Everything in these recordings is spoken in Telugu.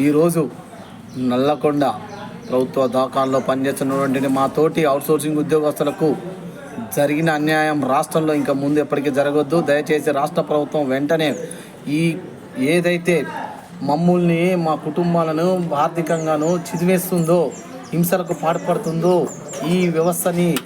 ఈరోజు నల్లకొండ ప్రభుత్వ దాఖాల్లో పనిచేస్తున్నటువంటి మా తోటి అవుట్సోర్సింగ్ ఉద్యోగస్తులకు జరిగిన అన్యాయం రాష్ట్రంలో ఇంకా ముందు ఎప్పటికీ జరగొద్దు. దయచేసి రాష్ట్ర ప్రభుత్వం వెంటనే ఈ ఏదైతే మమ్మల్ని మా కుటుంబాలను ఆర్థికంగాను చిదివేస్తుందో హింసలకు పాటుపడుతుందో ఈ వ్యవస్థని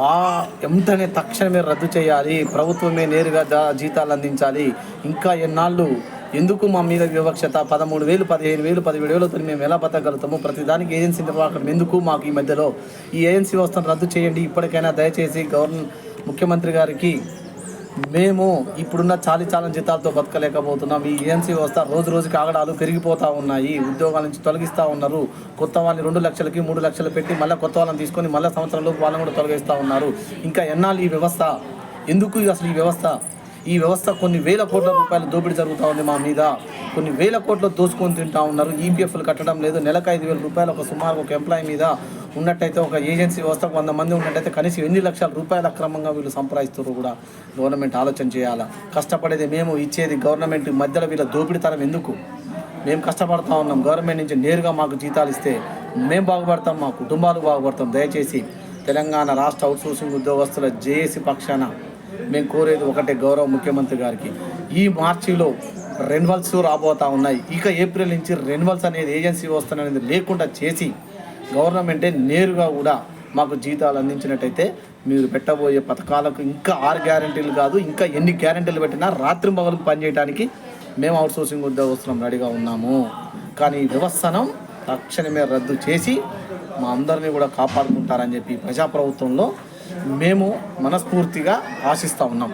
ఆ వెంటనే తక్షణమే రద్దు చేయాలి. ప్రభుత్వమే నేరుగా జీతాలు అందించాలి. ఇంకా ఎన్నాళ్ళు ఎందుకు మా మీద వివక్షత? పదమూడు వేలు పదిహేను వేలు పదిహేడు వేలతో మేము ఎలా బతకగలుగుతాము ప్రతిదానికి ఏజెన్సీ నిర్వాహకం ఎందుకు మాకు ఈ మధ్యలో ఈ ఏజెన్సీ వ్యవస్థను రద్దు చేయండి? ఇప్పటికైనా దయచేసి గవర్న ముఖ్యమంత్రి గారికి మేము ఇప్పుడున్న చాలి చాలని జీతాలతో బతకలేకపోతున్నాం. ఈ ఏఎన్సీ వ్యవస్థ రోజు రోజుకి ఆగడాలు పెరిగిపోతూ ఉన్నాయి. ఉద్యోగాల నుంచి తొలగిస్తూ ఉన్నారు. కొత్త వాళ్ళని రెండు లక్షలకి మూడు లక్షలు పెట్టి మళ్ళీ కొత్త వాళ్ళని తీసుకొని మళ్ళీ సంవత్సరంలో వాళ్ళని కూడా తొలగిస్తూ ఉన్నారు. ఇంకా ఎన్నాళ్ళు ఈ వ్యవస్థ? ఎందుకు అసలు ఈ వ్యవస్థ? ఈ వ్యవస్థ కొన్ని వేల కోట్ల రూపాయల దోపిడీ జరుగుతూ ఉంది మా మీద. కొన్ని వేల కోట్లు దోసుకొని తింటా ఉన్నారు. ఈపీఎఫ్లు కట్టడం లేదు. నెలకు ఐదు వేల రూపాయలు ఒక సుమారు ఒక ఎంప్లాయీ మీద ఉన్నట్టయితే ఒక ఏజెన్సీ వ్యవస్థకు వంద మంది ఉన్నట్టయితే కనీసం ఎన్ని లక్షల రూపాయలు అక్రమంగా వీళ్ళు సంప్రదిస్తున్నారు కూడా గవర్నమెంట్ ఆలోచన చేయాలా? కష్టపడేది మేము ఇచ్చేది గవర్నమెంట్ మధ్యలో వీళ్ళ దోపిడీతనం ఎందుకు? మేము కష్టపడతా ఉన్నాం. గవర్నమెంట్ నుంచి నేరుగా మాకు జీతాలు ఇస్తే మేము బాగుపడతాం మా కుటుంబాలు బాగుపడతాం. దయచేసి తెలంగాణ రాష్ట్ర అవుట్సోర్సింగ్ ఉద్యోగస్తుల జేఏసీ పక్షాన మేము కోరేది ఒకటే గౌరవ ముఖ్యమంత్రి గారికి. ఈ మార్చిలో రెన్వల్స్ రాబోతా ఉన్నాయి. ఇక ఏప్రిల్ నుంచి రెన్వల్స్ అనేది ఏజెన్సీ వ్యవస్థ అనేది లేకుండా చేసి గవర్నమెంటే నేరుగా కూడా మాకు జీతాలు అందించినట్టయితే మీరు పెట్టబోయే పథకాలకు ఇంకా ఆరు గ్యారంటీలు కాదు ఇంకా ఎన్ని గ్యారంటీలు పెట్టినా రాత్రి పగలకు పనిచేయడానికి మేము అవుట్సోర్సింగ్ ఉద్యోగస్తులం రెడీగా ఉన్నాము. కానీ ఈ వ్యవస్థను తక్షణమే రద్దు చేసి మా అందరినీ కూడా కాపాడుకుంటారని చెప్పి ప్రజాప్రభుత్వంలో మేము మనస్ఫూర్తిగా ఆశిస్తూ ఉన్నాం.